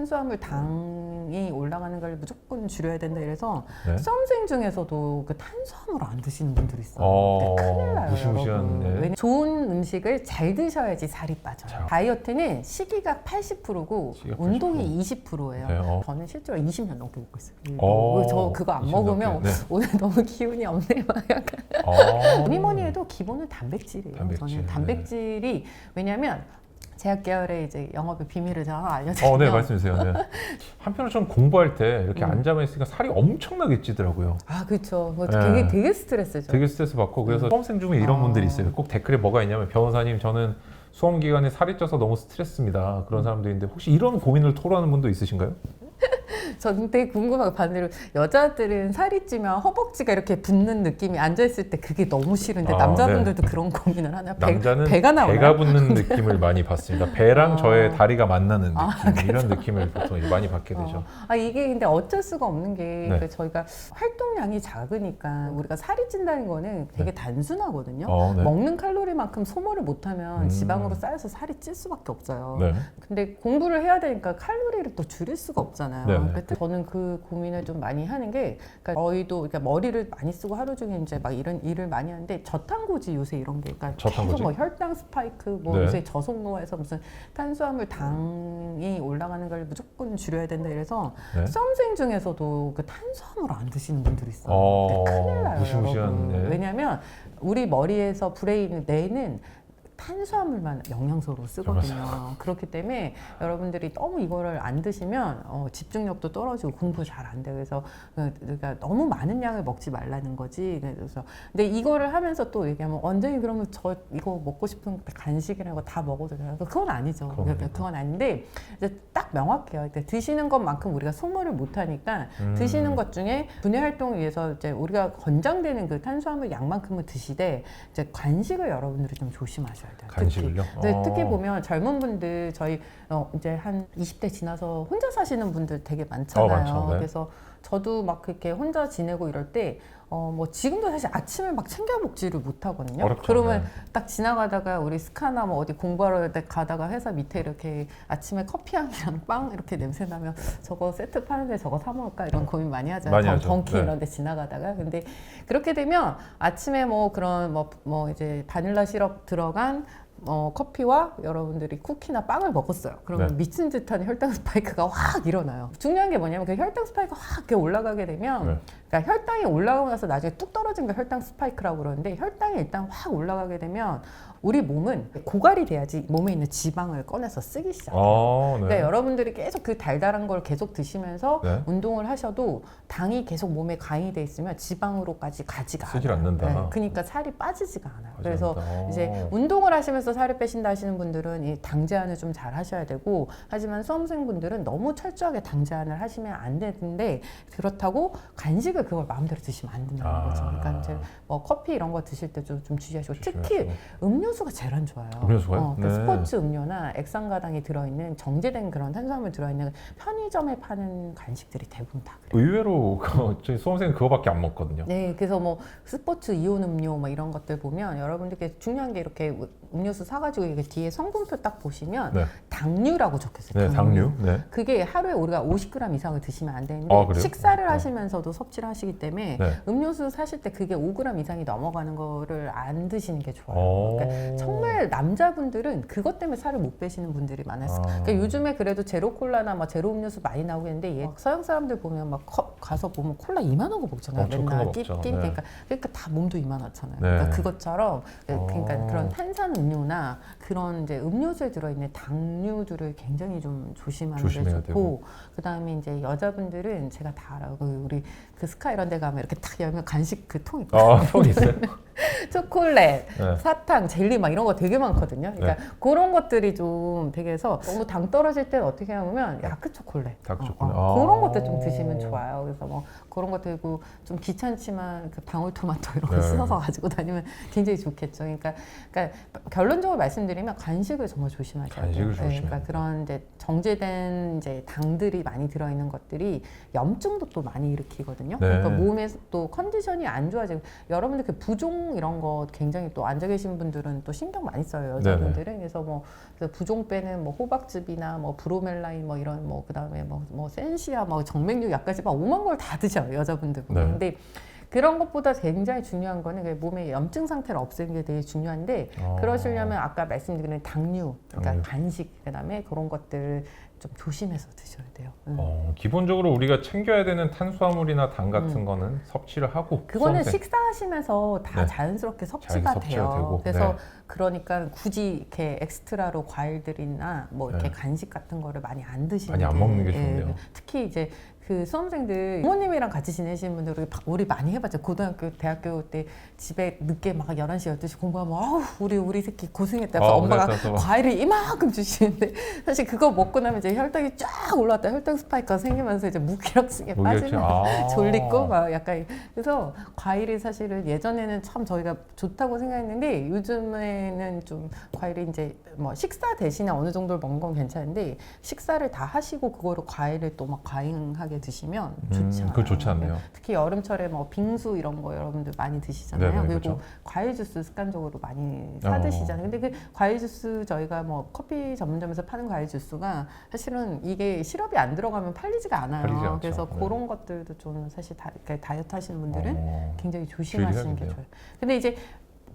탄수화물 당이 올라가는 걸 무조건 줄여야 된다 이래서 네. 수험생 중에서도 그 탄수화물 안 드시는 분들이 있어요. 어, 그러니까 큰일 나요, 무시무시한, 여러분. 네. 왜냐- 좋은 음식을 잘 드셔야지 살이 빠져요. 자. 다이어트는 시기가 80%고 시기가 운동이 20%예요. 네, 어. 저는 실제로 20년 넘게 먹고 있어요. 어, 저 그거 안 20년 먹으면 네. 오늘 너무 기운이 없네 막 약간 어. 뭐니 뭐니 해도 기본은 단백질이에요. 단백질, 저는 네. 단백질이 왜냐면 제약 계열의 이제 영업의 비밀을 제가 알려드리면 어, 네, 말씀해 주세요. 네. 한편으로 좀 공부할 때 이렇게 음. 앉아만 있으니까 살이 엄청나게 찌더라고요. 아 그렇죠. 그거 네. 되게 되게 스트레스죠. 되게 스트레스 받고 그래서 음. 수험생 중에 이런 어. 분들이 있어요. 꼭 댓글에 뭐가 있냐면 변호사님 저는 수험 기간에 살이 쪄서 너무 스트레스입니다. 그런 사람도 있는데 혹시 이런 고민을 토로하는 분도 있으신가요? 저는 되게 궁금하고 반대로 여자들은 살이 찌면 허벅지가 이렇게 붙는 느낌이 앉아 있을 때 그게 너무 싫은데 아, 남자분들도 그런 고민을 하나요? 배- 남자는 배가 나오나요? 배가 붙는 느낌을 많이 받습니다. 배랑 아. 저의 다리가 만나는 느낌 아, 이런 느낌을 보통 많이 받게 되죠. 어. 아 이게 근데 어쩔 수가 없는 게 네. 그 저희가 활동량이 작으니까 우리가 살이 찐다는 거는 되게 단순하거든요. 어, 네. 먹는 칼로리만큼 소모를 못하면 음. 지방으로 쌓여서 살이 찔 수밖에 없어요. 네. 근데 공부를 해야 되니까 칼로리를 또 줄일 수가 없잖아요. 그러니까 저는 그 고민을 좀 많이 하는 게 그러니까 저희도 그러니까 머리를 많이 쓰고 하루 종일 이제 막 이런 일을 많이 하는데 저탄고지 요새 이런 게 그러니까 저탄고지? 계속 뭐 혈당 스파이크 뭐 네. 요새 저속노화해서 무슨 탄수화물 당이 올라가는 걸 무조건 줄여야 된다 이래서 네. 수험생 중에서도 그 탄수화물 안 드시는 분들이 있어요. 어, 그러니까 큰일 나요. 무시무시한, 여러분. 네. 왜냐하면 우리 머리에서 브레인 뇌는 탄수화물만 영양소로 쓰거든요. 그렇기 때문에 여러분들이 너무 이거를 안 드시면 어, 집중력도 떨어지고 공부 잘 안 돼요. 그래서 그, 그러니까 너무 많은 양을 먹지 말라는 거지. 그래서 근데 이거를 하면서 또 얘기하면 완전히 그러면 저 이거 먹고 싶은 간식이라고 다 먹어도 돼요. 그건 아니죠. 그건 그러니까. 그건 아닌데 이제 딱 명확해요. 그러니까 드시는 것만큼 우리가 소모를 못 하니까 음. 드시는 것 중에 분해 활동을 위해서 이제 우리가 권장되는 그 탄수화물 양만큼은 드시되 이제 간식을 여러분들이 좀 조심하셔야 돼요. 간식을요? 특히, 어. 특히 보면 젊은 분들 저희 어 이제 한 20대 지나서 혼자 사시는 분들 되게 많잖아요. 어, 많죠. 네. 그래서 저도 막 그렇게 혼자 지내고 이럴 때 어 뭐 지금도 사실 아침을 막 챙겨 먹지를 못하거든요. 어렵죠. 그러면 네. 딱 지나가다가 우리 스카나 뭐 어디 공부하러 때 가다가 회사 밑에 이렇게 아침에 커피 향이랑 빵 이렇게 냄새 나면 저거 세트 파는데 저거 사 먹을까 이런 고민 많이 하잖아요. 많이 하죠. 던키 네. 이런 데 지나가다가 근데 그렇게 되면 아침에 뭐 그런 뭐, 뭐 이제 바닐라 시럽 들어간 어, 커피와 여러분들이 쿠키나 빵을 먹었어요. 그러면 네. 미친 듯한 혈당 스파이크가 확 일어나요. 중요한 게 뭐냐면 그 혈당 스파이크가 확 이렇게 올라가게 되면 네. 그러니까 혈당이 올라가고 나서 나중에 뚝 떨어진 게 혈당 스파이크라고 그러는데 혈당이 일단 확 올라가게 되면 우리 몸은 고갈이 돼야지 몸에 있는 지방을 꺼내서 쓰기 시작해요. 어, 네. 그러니까 여러분들이 계속 그 달달한 걸 계속 드시면서 네. 운동을 하셔도 당이 계속 몸에 가잉이 돼 있으면 지방으로까지 가지가 쓰질 않아요. 않는다. 그러니까 살이 빠지지가 않아요. 그래서 맞아. 어. 이제 운동을 하시면서 살을 빼신다 하시는 분들은 이 당 제한을 좀 잘 하셔야 되고 하지만 수험생분들은 너무 철저하게 당 제한을 하시면 안 되는데 그렇다고 간식을 그걸 마음대로 드시면 안 된다는 아. 거죠. 그러니까 이제 뭐 커피 이런 거 드실 때 좀 좀 주의하시고 특히 조심하시고. 음료 수가 제일 안 좋아요. 음료수가요? 어, 그 네. 스포츠 음료나 액상가당이 들어있는 정제된 그런 탄수화물 들어있는 편의점에 파는 간식들이 대부분 다 그래요. 의외로 그 저희 수험생은 그거밖에 안 먹거든요. 네, 그래서 뭐 스포츠 이온 음료 뭐 이런 것들 보면 여러분들께 중요한 게 이렇게 우- 음료수 사가지고 이게 뒤에 성분표 딱 보시면 네. 당류라고 적혀있어요. 네, 당류. 네. 그게 하루에 우리가 50g 이상을 드시면 안 되는데 아, 그래요? 식사를 네. 하시면서도 섭취를 하시기 때문에 네. 음료수 사실 때 그게 5g 이상이 넘어가는 거를 안 드시는 게 좋아요. 어. 그러니까 정말 남자분들은 그것 때문에 살을 못 빼시는 분들이 많았어요. 아. 그러니까 요즘에 그래도 제로 콜라나 막 제로 음료수 많이 나오고 있는데 얘 서양 사람들 보면 막컵 가서 보면 콜라 이만한 거 먹잖아요. 맨날. 끼- 네. 끼니까 그러니까 다 몸도 이만하잖아요. 네. 그러니까 그것처럼 그러니까 어. 그런 탄산 음료나 그런 이제 음료수에 들어있는 당류들을 굉장히 좀 조심하는 게 조심해야 좋고 그다음에 이제 여자분들은 제가 다 알아요. 그 우리 그 스카 이런 데 가면 이렇게 딱 열면 간식 그 통 있거든요. 아, 통 있어요? 초콜릿, 네. 사탕, 젤리 막 이런 거 되게 많거든요. 그러니까 그런 것들이 좀 되게 해서 너무 당 떨어질 때는 어떻게 하면 야크 초콜릿, 다크 어, 초콜릿. 어, 아. 그런 것들 좀 드시면 좋아요. 그래서 뭐 그런 거 들고 좀 귀찮지만 그 방울토마토 이런 거 네. 씻어서 가지고 다니면 굉장히 좋겠죠. 그러니까, 그러니까 결론적으로 말씀드리면 간식을 정말 조심하셔야 돼요. 간식을 네, 조심해야 그러니까. 그런 이제 정제된 이제 당들이 많이 들어있는 것들이 염증도 또 많이 일으키거든요. 네. 그러니까 몸에 또 컨디션이 안 좋아지고 여러분들 그 부종 이런 거 굉장히 또 앉아 계신 분들은 또 신경 많이 써요 여자분들은 그래서 뭐 그래서 부종 빼는 뭐 호박즙이나 뭐 브로멜라인 뭐 이런 뭐 그다음에 뭐, 뭐 센시아 뭐 정맥류 약까지 막 오만 걸 다 드셔요 여자분들 네. 근데 그런 것보다 굉장히 중요한 거는 그 몸의 염증 상태를 없애는 게 되게 중요한데 어. 그러시려면 아까 말씀드린 당류, 그러니까 당류. 간식, 그다음에 그런 것들 좀 조심해서 드셔야 돼요. 음. 어, 기본적으로 우리가 챙겨야 되는 탄수화물이나 당 같은 음. 거는 섭취를 하고 그거는 수험생- 식사하시면서 다 네. 자연스럽게 섭취가 돼요. 되고, 그래서 네. 그러니까 굳이 이렇게 엑스트라로 과일들이나 뭐 이렇게 네. 간식 같은 거를 많이 안 드시는 많이 안 게, 먹는 게 예, 좋네요. 특히 이제 그 수험생들 부모님이랑 같이 지내시는 분들 우리 많이 해봤죠. 고등학교, 대학교 때 집에 늦게 막 11시, 12시 공부하면 아우 우리 우리 새끼 고생했다. 그래서 아, 엄마가 또. 과일을 이만큼 주시는데 사실 그거 먹고 나면 이제 혈당이 쫙 올라왔다. 혈당 스파이크가 생기면서 이제 무기력증에 무기력증. 빠지는 아. 졸리고 막 약간 그래서 과일이 사실은 예전에는 참 저희가 좋다고 생각했는데 요즘에는 좀 과일이 이제 뭐 식사 대신에 어느 정도 먹는 건 괜찮은데 식사를 다 하시고 그거를 과일을 또 막 과잉하게 드시면 좋지 음, 않아요. 그거 좋지 않네요. 특히 여름철에 뭐 빙수 이런 거 여러분들 많이 드시잖아요. 네네, 그리고 그렇죠. 과일 주스 습관적으로 많이 사 어. 드시잖아요. 근데 그 과일 주스 저희가 뭐 커피 전문점에서 파는 과일 주스가 사실은 이게 시럽이 안 들어가면 팔리지가 않아요. 팔리지 않죠. 그래서 네. 그런 것들도 좀 사실 다, 이렇게 다이어트 하시는 분들은 어. 굉장히 조심하시는 게. 좋아요. 근데 이제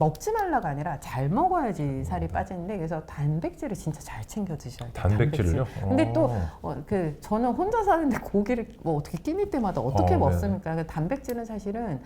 먹지 말라가 아니라 잘 먹어야지 살이 빠지는데 그래서 단백질을 진짜 잘 챙겨 드셔야 돼요. 단백질을요? 근데 또 어. 어, 그 저는 혼자 사는데 고기를 뭐 어떻게 끼니 때마다 어떻게 어, 먹습니까? 그 단백질은 사실은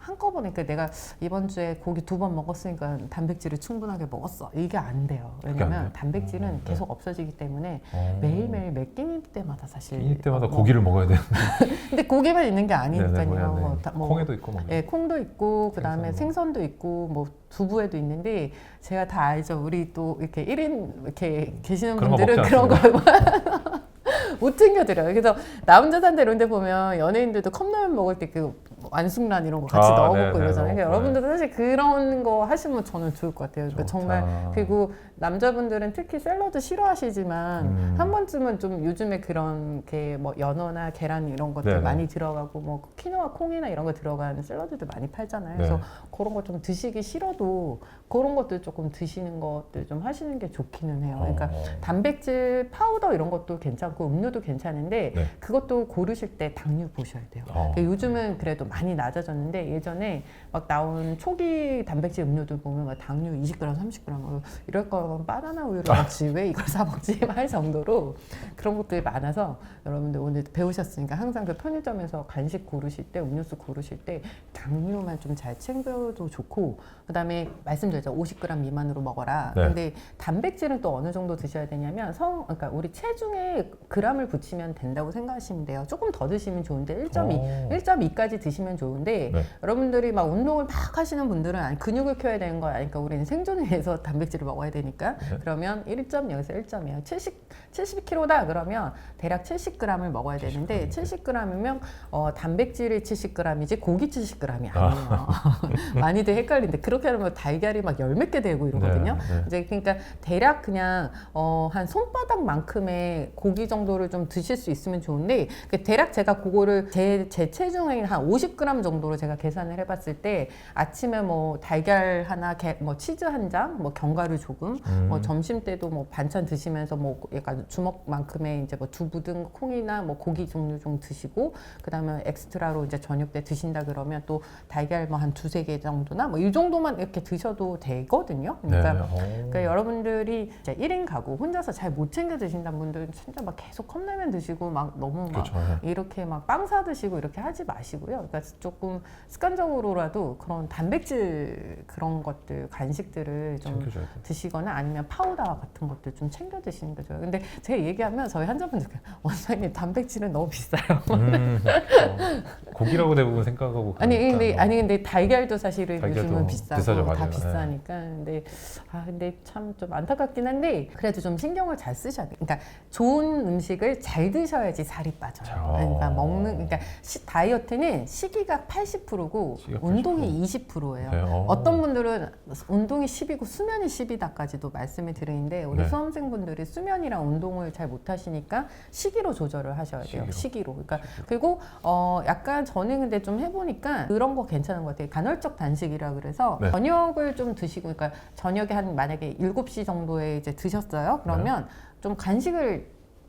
한꺼번에 그 내가 이번 주에 고기 두 번 먹었으니까 단백질을 충분하게 먹었어. 이게 안 돼요. 안 왜냐면? 단백질은 어, 네. 계속 없어지기 때문에 어. 매일매일 매 끼니 때마다 사실 끼니 때마다 어, 뭐- 고기를 먹어야 되는 근데 고기만 있는 게 아니니까요. 뭐야, 네. 뭐 다- 뭐 콩에도 있고 뭐. 예, 콩도 있고 그다음에 생선도. 생선 도 있고 뭐 두부에도 있는데 제가 다 알죠. 우리 또 이렇게 1인 이렇게 계시는 분들은 그런 걸못 챙겨드려요. 그래서 나 혼자 산데 이런 데 보면 연예인들도 컵라면 먹을 때그 완숙란 이런 거 같이 아, 넣어 네, 먹고 네, 이러잖아요. 그러니까 먹고, 여러분들도 사실 그런 거 하시면 저는 좋을 것 같아요. 그러니까 좋다. 정말 그리고 남자분들은 특히 샐러드 싫어하시지만 음. 한 번쯤은 좀 요즘에 그런 게 뭐 연어나 계란 이런 것들 네네. 많이 들어가고 뭐 키노아 콩이나 이런 거 들어간 샐러드들 많이 팔잖아요. 네. 그래서 그런 거 좀 드시기 싫어도 그런 것들 조금 드시는 것들 좀 하시는 게 좋기는 해요. 그러니까 어. 단백질 파우더 이런 것도 괜찮고 음료도 괜찮은데 네. 그것도 고르실 때 당류 보셔야 돼요. 어. 그러니까 요즘은 그래도 많이 낮아졌는데 예전에 막 나온 초기 단백질 음료들 보면 막 당류 20g, 30g 어, 이럴 거면 바나나 우유를 먹지 왜 이걸 사 먹지 할 정도로 그런 것들이 많아서 여러분들 오늘 배우셨으니까 항상 그 편의점에서 간식 고르실 때 음료수 고르실 때 당류만 좀 잘 챙겨도 좋고 그다음에 말씀드 렸죠 50g 미만으로 먹어라. 네. 근데 단백질은 또 어느 정도 드셔야 되냐면 성 그러니까 우리 체중에 g을 붙이면 된다고 생각하시면 돼요. 조금 더 드시면 좋은데 1.2 어. 1.2까지 드시면 좋은데 네. 여러분들이 막 운동을 막 하시는 분들은 아니, 근육을 키워야 되는 거 아니까 우리는 생존을 위해서 단백질을 먹어야 되니까 네. 그러면 1.0에서 1.2 70 70kg다 그러면 대략 70g을 먹어야 되는데 70g이면 어, 단백질이 70g이지 고기 70g이 아니에요. 많이들 헷갈리는데 그렇게 하면 달걀이 막열 몇 개 되고 이러거든요. 네, 네. 이제 그러니까 대략 그냥 어, 한 손바닥만큼의 고기 정도를 좀 드실 수 있으면 좋은데 그 대략 제가 그거를 제, 제 체중에 한 50g 정도로 제가 계산을 해봤을 때 아침에 뭐 달걀 하나, 게, 뭐 치즈 한 장, 뭐 견과류 조금, 음. 뭐 점심 때도 뭐 반찬 드시면서 뭐 약간 주먹만큼의 이제 뭐 두부 등 콩이나 뭐 고기 종류 좀 드시고 그다음에 엑스트라로 이제 저녁 때 드신다 그러면 또 달걀 뭐 한 두세 개 정도나 뭐 이 정도만 이렇게 드셔도 되거든요. 그러니까 네. 어. 그러니까 여러분들이 이제 1인 가구 혼자서 잘 못 챙겨 드신다는 분들은 진짜 막 계속 컵라면 드시고 막 너무 막 그렇죠. 네. 이렇게 막 빵 사 드시고 이렇게 하지 마시고요. 그러니까 조금 습관적으로라도 그런 단백질 그런 것들 간식들을 좀. 드시거나 아니면 파우더 같은 것들 좀 챙겨 드시는 게 좋아요. 근데 제가 얘기하면 저희 환자분들 원장님 단백질은 너무 비싸요. 음, 어. 고기라고 대부분 생각하고 아니 가니까 근데 뭐. 아니 근데 달걀도 사실은 달걀도 요즘은 비싸고 다 비싸니까 근데 아 근데 참 좀 안타깝긴 한데 그래도 좀 신경을 잘 쓰셔야 돼. 그러니까 좋은 음식을 잘 드셔야지 살이 빠져요. 자, 그러니까 어. 먹는 그러니까 시- 다이어트는 시기가 80%고 시기가 운동이 20%예요. 네, 어. 어떤 분들은 운동이 10이고 수면이 10이다까지도 말씀을 드리는데 우리 네. 수험생분들이 수면이랑 운동을 잘 못 하시니까 시기로 조절을 하셔야 돼요. 시기로. 시기로. 그러니까 그리고 어 약간 저는 근데 좀 해보니까 그런 거 괜찮은 것 같아요. 간헐적 단식이라 그래서 네. 저녁을 좀 드시고 그러니까 저녁에 한 만약에 7시 정도에 이제 드셨어요. 그러면 좀 간식을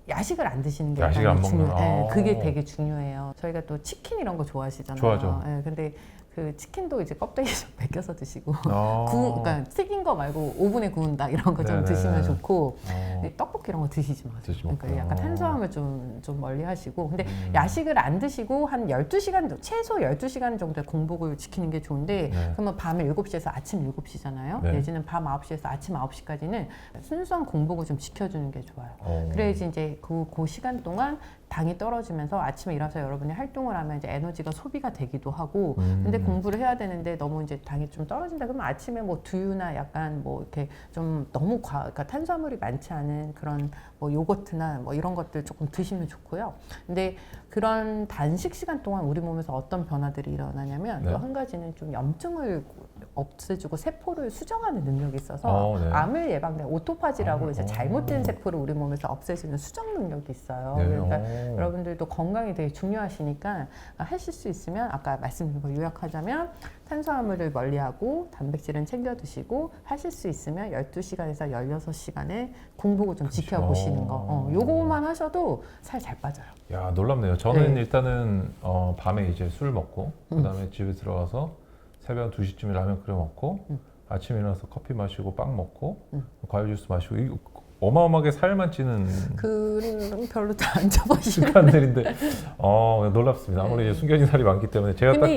야식을 안 드시는 게 네. 야식을 안 먹는- 중요- 예, 아. 그게 되게 중요해요. 저희가 또 치킨 이런 거 좋아하시잖아요. 좋아하죠. 예, 근데 그 치킨도 이제 껍데기 좀 벗겨서 드시고 어. 구, 그러니까 튀긴 거 말고 오븐에 구운다 이런 거 좀 네네. 드시면 좋고 어. 근데 떡볶이 이런 거 드시지 마세요. 드시지 그러니까. 약간 탄수화물 좀, 좀 멀리 하시고 근데 음. 야식을 안 드시고 한 12시간 정도, 최소 12시간 정도의 공복을 지키는 게 좋은데 네. 그러면 밤 7시에서 아침 7시잖아요. 네. 내지는 밤 9시에서 아침 9시까지는 순수한 공복을 좀 지켜주는 게 좋아요. 어. 그래야지 이제 그, 그 시간 동안 당이 떨어지면서 아침에 일어나서 여러분이 활동을 하면 이제 에너지가 소비가 되기도 하고 음. 근데 공부를 해야 되는데 너무 이제 당이 좀 떨어진다 그러면 아침에 뭐 두유나 약간 뭐 이렇게 좀 너무 과 그러니까 탄수화물이 많지 않은 그런 뭐 요거트나 뭐 이런 것들 조금 드시면 좋고요. 근데 그런 단식 시간 동안 우리 몸에서 어떤 변화들이 일어나냐면 네. 또한 가지는 좀 염증을 없애주고 세포를 수정하는 능력이 있어서 어, 네. 암을 예방돼 오토파지라고 아, 이제 어. 잘못된 세포를 우리 몸에서 없애주는 수정 능력이 있어요. 네. 그러니까 어. 여러분들도 건강이 되게 중요하시니까 하실 수 있으면 아까 말씀드린 거 요약하자면 탄수화물을 멀리하고 단백질은 챙겨 드시고 하실 수 있으면 12시간에서 16시간의 공복을 좀 그렇죠. 지켜보시는 거 어, 요거만 하셔도 살 잘 빠져요. 야 놀랍네요. 저는 네. 일단은 어, 밤에 이제 술 먹고 음. 그다음에 집에 들어가서 새벽 2시쯤에 라면 끓여 먹고 음. 아침에 일어나서 커피 마시고 빵 먹고 음. 과일 주스 마시고 이거 어마어마하게 살만 찌는 그는 별로 다안 잡아시는 습관들인데 어 놀랍습니다. 아무리 네. 이제 숨겨진 살이 많기 때문에 제가 딱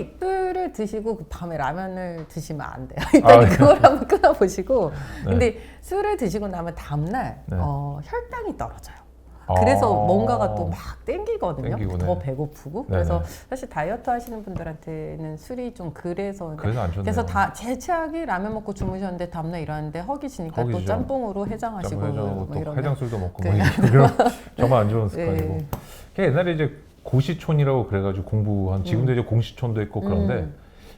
술을 드시고 그 밤에 라면을 드시면 안 돼요. 아, 일단 그걸 한번 끊어보시고. 네. 근데 술을 드시고 나면 다음날 네. 어, 혈당이 떨어져요. 그래서 아. 뭔가가 또 막 땡기거든요. 땡기고, 더 네. 배고프고. 네, 그래서 네. 사실 다이어트 하시는 분들한테는 술이 좀 그래서 그래서 안 좋네요. 그래서 다제 최악이 라면 먹고 주무셨는데 다음날 일어났는데 허기지니까 또 허기지죠. 짬뽕으로 해장하시고 짬뽕 해장하고 뭐 또 이러면 해장술도 먹고 그- 뭐 이런 정말 안 좋은 습관이고. 네. 옛날에 이제 고시촌이라고 그래가지고 공부한 지금도 이제 공시촌도 있고 그런데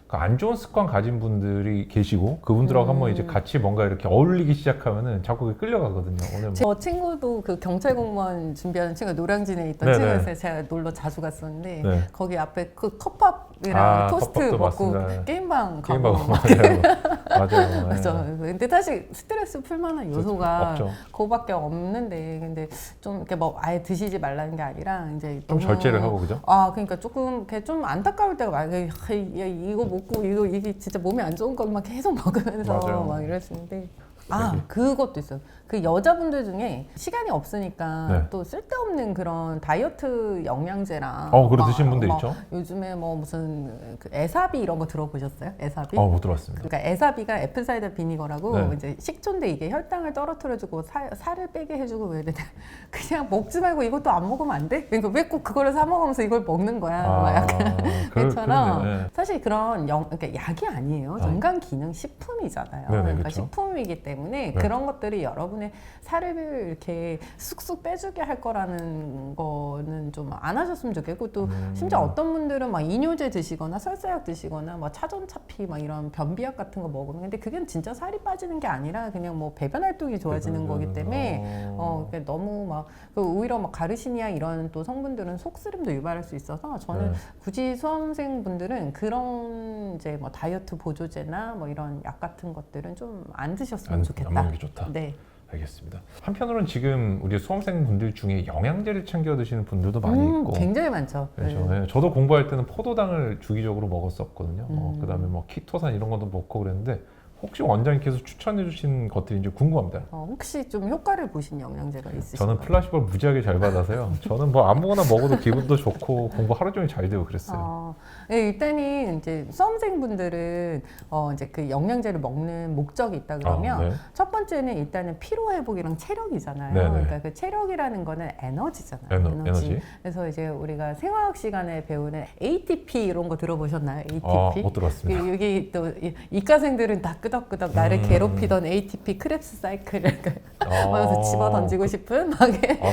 음. 그안 좋은 습관 가진 분들이 계시고 그분들하고 음. 한번 이제 같이 뭔가 이렇게 어울리기 시작하면은 자꾸 끌려가거든요. 오늘 뭐저 친구도 그 경찰 공무원 준비하는 친구가 노량진에 있던 네네. 친구였어요. 제가 놀러 자주 갔었는데 네. 거기 앞에 그 컵밥이랑 아, 토스트 먹고 맞습니다. 게임방 가고 막 맞아요. 맞아요. 네. 맞아. 근데 사실 스트레스 풀 만한 요소가 없죠. 그거밖에 없는데 근데 좀 이렇게 뭐 아예 드시지 말라는 게 아니라 이제 좀 절제를 하고 그죠? 아 그러니까 조금 이렇게 좀 안타까울 때가 많아요. 야, 이거 먹고 이거 이게 진짜 몸에 안 좋은 것만 계속 먹으면서 맞아요. 막 이랬는데 아 되게- 그것도 있어요. 그 여자분들 중에 시간이 없으니까 네. 또 쓸데없는 그런 다이어트 영양제랑 어, 막- 드신 분들 막 있죠? 요즘에 뭐 무슨 그 에사비 이런 거 들어보셨어요? 에사비? 어, 못 들어봤습니다. 그러니까 에사비가 애플 사이더 비니거라고 네. 이제 식초인데 이게 혈당을 떨어뜨려주고 살, 살을 빼게 해주고 왜 이래 그냥 먹지 말고 이것도 안 먹으면 안 돼? 그러니까 왜 꼭 그거를 사 먹으면서 이걸 먹는 거야? 막 약간 그, 그처럼 그러네요. 네. 사실 그런 영, 그러니까 약이 아니에요. 어. 건강 기능 식품이잖아요. 네네, 그러니까 그쵸. 식품이기 때문에 네. 그런 것들이 여러분의 살을 이렇게 쑥쑥 빼주게 할 거라는 거는 좀 안 하셨으면 좋겠고 또 음. 심지어 어떤 분들은 막 이뇨제 드시거나 설사약 드시거나 뭐 차전차피 막 이런 변비약 같은 거 먹으면 근데 그게 진짜 살이 빠지는 게 아니라 그냥 뭐 배변 활동이 좋아지는 거기 때문에 어, 그러니까 너무 막그 오히려 막 가르시니아 이런 또 성분들은 속쓰림도 유발할 수 있어서 저는 네. 굳이 수험생 분들은 그런 이제 뭐 다이어트 보조제나 뭐 이런 약 같은 것들은 좀 안 드셨으면 안, 좋겠다. 안 먹는 게 좋다. 네. 알겠습니다. 한편으로는 지금 우리 수험생 분들 중에 영양제를 챙겨 드시는 분들도 많이 음, 있고. 굉장히 많죠. 그렇죠. 네. 예, 저도 공부할 때는 포도당을 주기적으로 먹었었거든요. 어, 음. 그다음에 뭐 키토산 이런 것도 먹고 그랬는데 혹시 원장님께서 추천해 주신 것들인지 궁금합니다. 어, 혹시 좀 효과를 보신 영양제가 있으신가요? 저는 플라시볼 무지하게 잘 받아서요. 저는 뭐 아무거나 먹어도 기분도 좋고 공부 하루 종일 잘 되고 그랬어요. 어, 네, 일단은 이제 수험생분들은 어, 이제 그 영양제를 먹는 목적이 있다 그러면 아, 네. 첫 번째는 일단은 피로 회복이랑 체력이잖아요. 네네. 그러니까 그 체력이라는 거는 에너지잖아요. 에너, 에너지. 그래서 이제 우리가 생화학 시간에 배우는 ATP 이런 거 들어보셨나요? ATP? 아, 못 들었습니다. 그 여기 또 이- 이과생들은 다 끄덕 끄덕 나를 음. 괴롭히던 ATP 크랩스 사이클을 아, 막서 집어 던지고 싶은 막아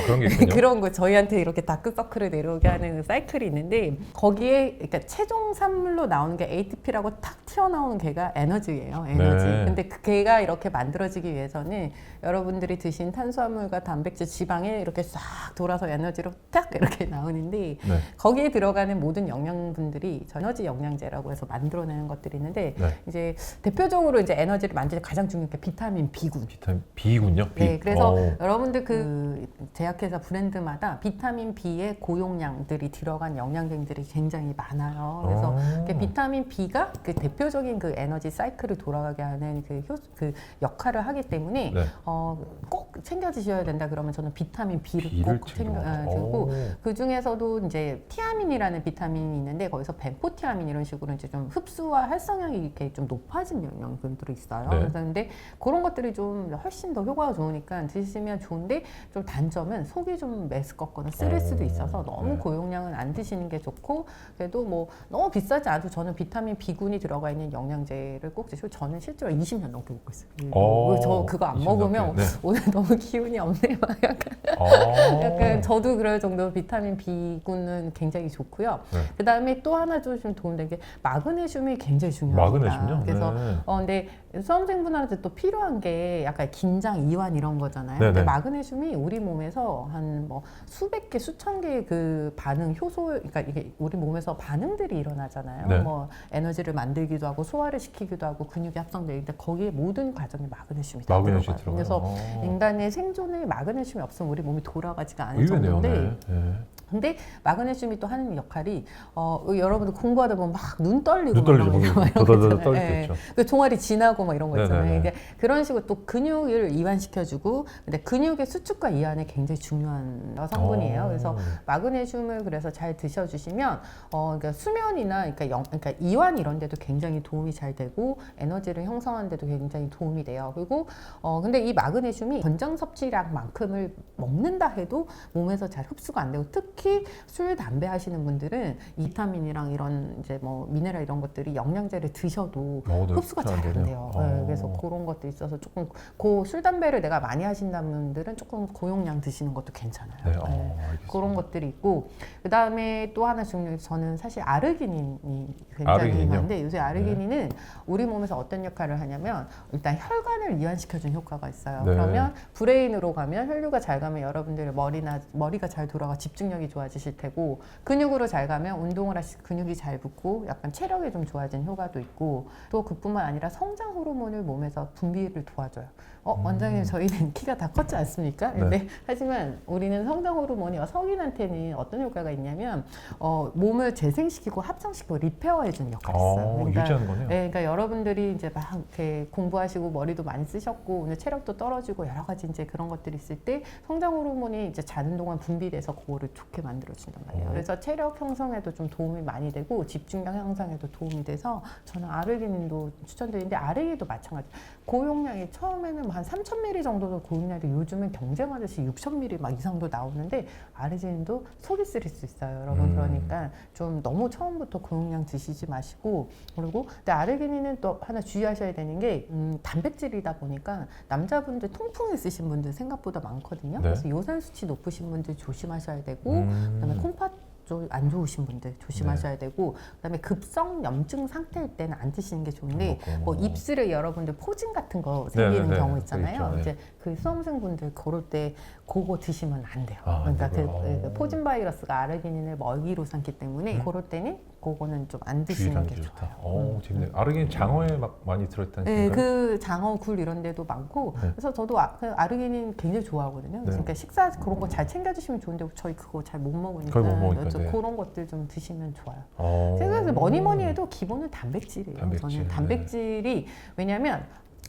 그런 게 있군요. 그런 거 저희한테 이렇게 다크서클을 내려오게 하는 사이클이 있는데 거기에 그러니까 최종 산물로 나오는 게 ATP라고 탁 튀어나오는 게가 에너지예요. 에너지. 네. 근데 그 게가 이렇게 만들어지기 위해서는 여러분들이 드신 탄수화물과 단백질, 지방에 이렇게 싹 돌아서 에너지로 딱 이렇게 나오는데 네. 거기에 들어가는 모든 영양분들이 저 에너지 영양제라고 해서 만들어내는 것들이 있는데 네. 이제 대표적으로 이제 에너지를 만들 때 가장 중요한 게 비타민 B군. 비타민 B군요. B. 네, 그래서 어. 여러분들 그 제약회사 브랜드마다 비타민 B의 고용량들이 들어간 영양제들이 굉장히 많아요. 그래서 어. 그 비타민 B가 그 대표적인 그 에너지 사이클을 돌아가게 하는 그, 효, 그 역할을 하기 때문에 네. 어, 꼭 챙겨 드셔야 된다 그러면 저는 비타민 B를, B를 꼭 챙겨 주고 오. 그 중에서도 이제 티아민이라는 비타민이 있는데 거기서 벤포티아민 이런 식으로 이제 좀 흡수와 활성량이 이렇게 좀 높아진 영양분 들이 있어요. 네. 그래서 근데 그런 것들이 좀 훨씬 더 효과가 좋으니까 드시면 좋은데 좀 단점은 속이 좀 메스껍거나 쓰릴 수도 어, 있어서 너무 네. 고용량은 안 드시는 게 좋고 그래도 뭐 너무 비싸지 않아도 저는 비타민 B군이 들어가 있는 영양제를 꼭 드시고 저는 실제로 20년 넘게 먹고 있어요. 어, 저 그거 안 20년 먹으면. 네. 오늘 너무 기운이 없네 막 약간 아. 약간 저도 그럴 정도로 비타민 B군은 굉장히 좋고요. 네. 그 다음에 또 하나 좀 도움되는 게 마그네슘이 굉장히 중요합니다. 마그네슘요? 그래서 네. 어 근데 수험생분한테 또 필요한 게 약간 긴장, 이완 이런 거잖아요. 네네. 근데 마그네슘이 우리 몸에서 한 뭐 수백 개, 수천 개의 그 반응 효소, 그러니까 이게 우리 몸에서 반응들이 일어나잖아요. 네. 뭐 에너지를 만들기도 하고 소화를 시키기도 하고 근육이 합성되는데 거기에 모든 과정에 마그네슘이 다 마그네슘 들어가요. 들어가요. 그래서 어. 인간의 생존에 마그네슘이 없으면 우리 몸이 돌아가지가 않을 의외네요. 정도인데 네. 네. 근데 마그네슘이 또 하는 역할이 어, 여러분들 공부하다 보면 막 눈 떨리고 눈 떨리죠. 막 이런 거 있잖아요. 예. 그 종아리 지나고 막 이런 거 있잖아요. 네네네. 이게 그런 식으로 또 근육을 이완시켜주고 근데 근육의 수축과 이완에 굉장히 중요한 성분이에요. 어. 그래서 마그네슘을 그래서 잘 드셔주시면 어 그러니까 수면이나 그러니까, 영, 그러니까 이완 이런 데도 굉장히 도움이 잘 되고 에너지를 형성하는 데도 굉장히 도움이 돼요. 그리고 어 근데 이 마그네슘이 권장 섭취량만큼을 먹는다 해도 몸에서 잘 흡수가 안 되고 특히 술 담배 하시는 분들은 비타민이랑 이런 이제 뭐 미네랄 이런 것들이 영양제를 드셔도 먹어도 흡수가 흡수 안잘안 되네요. 돼요. 어. 네, 그래서 그런 것도 있어서 조금 고술 담배를 내가 많이 하신다는 분들은 조금 고용량 드시는 것도 괜찮아요. 네. 네. 어, 알겠습니다. 그런 것들이 있고 그 다음에 또 하나 중요한 게 저는 사실 아르기닌이 굉장히? 많은데 요새 아르기닌은 우리 몸에서 어떤 역할을 하냐면 일단 혈관을 이완시켜주는 효과가 있어요. 네. 그러면 브레인으로 가면 혈류가 잘 가면 여러분들 머리나 머리가 잘 돌아가 집중력이 좋아지실 테고 근육으로 잘 가면 운동을 하시 근육이 잘 붙고 약간 체력이 좀 좋아지는 효과도 있고 또 그뿐만 아니라 성장 호르몬을 몸에서 분비를 도와줘요. 어 음. 원장님 저희는 키가 다 컸지 않습니까? 네. 근데 하지만 우리는 성장 호르몬이 성인한테는 어떤 효과가 있냐면 어, 몸을 재생시키고 합성시키고 리페어해주는 역할이 있어요. 어, 그러니까 유지하는 거네요. 네, 그러니까 여러분들이 이제 막 이렇게 공부하시고 머리도 많이 쓰셨고 오늘 체력도 떨어지고 여러 가지 이제 그런 것들이 있을 때 성장 호르몬이 이제 자는 동안 분비돼서 그거를 좋게 만들어 준단 말이에요. 어. 그래서 체력 형성에도 좀 도움이 많이 되고 집중력 향상에도 도움이 돼서 저는 아르기닌도 추천드리는데 아르기도 마찬가지. 고용량이 처음에는 뭐한 3,000ml 정도도 고용량인데 요즘은 경쟁하듯이 6,000ml 막 이상도 나오는데 아르기닌도 속이 쓰릴 수 있어요, 여러분. 음. 그러니까 좀 너무 처음부터 고용량 드시지 마시고 그리고 근데 아르기닌은 또 하나 주의하셔야 되는 게 음, 단백질이다 보니까 남자분들 통풍 있으신 분들 생각보다 많거든요. 네. 그래서 요산 수치 높으신 분들 조심하셔야 되고 음. 그다음에 콩팥 쪽안 좋으신 분들 조심하셔야 되고 그다음에 급성 염증 상태일 때는 안 드시는 게 좋은데. 뭐 입술에 여러분들 포진 같은 거 생기는 네네네. 경우 그 있잖아요. 네. 이제 그 수험생분들 그럴 때 그거 드시면 안 돼요. 아, 안 그러니까 그. 그 포진 바이러스가 아르기닌을 먹이로 삼기 때문에 음. 그럴 때는 그거는 좀 안 드시는 게게 좋아요. 좋다. 어, 음. 재밌네. 아르기닌 장어에 막 많이 들어있다는 네, 얘기인가요? 그 장어, 굴 이런 데도 많고 네. 그래서 저도 아, 그 아르기닌 굉장히 좋아하거든요. 네. 그러니까 식사 그런 거 잘 챙겨주시면 좋은데 저희 그거 잘 못 먹으니까, 거의 못 먹으니까, 그래서 네. 그런 것들 좀 드시면 좋아요. 어. 생각해서 뭐니 뭐니 해도 기본은 단백질이에요. 단백질, 저는 네. 단백질이 왜냐하면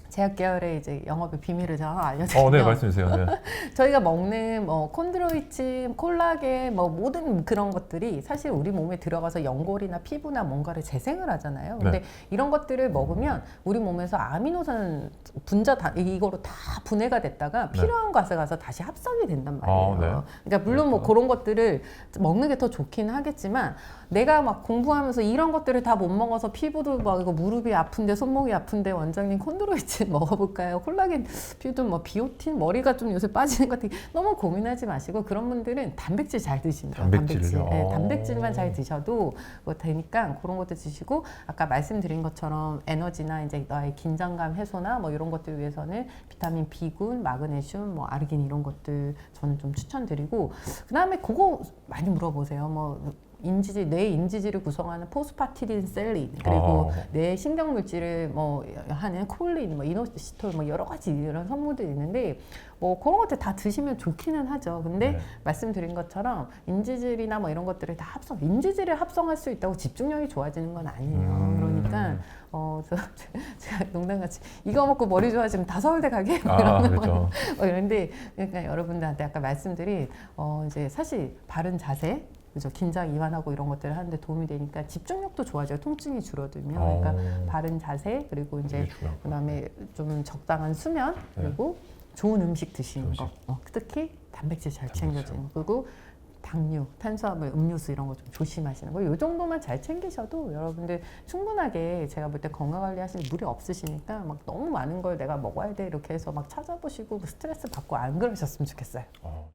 제약 계열의 이제 영업의 비밀을 제가 알려드리면 어, 네, 말씀해 주세요. 네. 저희가 먹는 뭐 콘드로이친, 콜라겐, 뭐 모든 그런 것들이 사실 우리 몸에 들어가서 연골이나 피부나 뭔가를 재생을 하잖아요. 근데 네. 이런 것들을 먹으면 우리 몸에서 아미노산 분자 다 이거로 다 분해가 됐다가 네. 필요한 곳에 가서 다시 합성이 된단 말이에요. 아, 네. 그러니까 물론 뭐. 그런 것들을 먹는 게 더 좋긴 하겠지만 내가 막 공부하면서 이런 것들을 다 못 먹어서 피부도 막 이거 무릎이 아픈데 손목이 아픈데 원장님 콘드로이친 먹어볼까요? 콜라겐 피도 뭐 비오틴 머리가 좀 요새 빠지는 것 같아 너무 고민하지 마시고 그런 분들은 단백질 잘 드십니다. 단백질을요? 단백질. 네, 어. 단백질만 잘 드셔도 뭐 되니까 그런 것도 드시고 아까 말씀드린 것처럼 에너지나 이제 나의 긴장감 해소나 뭐 이런 것들 위해서는 비타민 B군, 마그네슘, 뭐 아르긴 이런 것들 저는 좀 추천드리고 그다음에 그거 많이 물어보세요. 뭐 인지질 뇌 인지질을 구성하는 포스파티딘 셀린 그리고 어. 뇌 신경 물질을 뭐 하는 콜린, 뭐 이노시톨 뭐 여러 가지 이런 성분들이 있는데 뭐 그런 것들 다 드시면 좋기는 하죠. 근데 네. 말씀드린 것처럼 인지질이나 뭐 이런 것들을 다 합성, 인지질을 합성할 수 있다고 집중력이 좋아지는 건 아니에요. 음. 그러니까 어, 저, 제가 농담같이 이거 먹고 머리 좋아지면 다 서울대 가게 뭐 아, 이런 거 그렇죠. 어, 이런데 그러니까 여러분들한테 아까 말씀드린 어, 이제 사실 바른 자세 그죠 긴장 이완하고 이런 것들을 하는데 도움이 되니까 집중력도 좋아져요 통증이 줄어들면 그러니까 어, 바른 자세 그리고 이제 그다음에 좀 적당한 수면 네. 그리고 좋은 음식 드시는 좋은 거 어, 특히 단백질 잘 단백질. 챙겨주는 거 그리고 당류, 탄수화물, 음료수 이런 거 좀 조심하시는 거. 이 정도만 잘 챙기셔도 여러분들 충분하게 제가 볼 때 건강 관리 하시는 무리 없으시니까 막 너무 많은 걸 내가 먹어야 돼 이렇게 해서 막 찾아보시고 스트레스 받고 안 그러셨으면 좋겠어요. 어.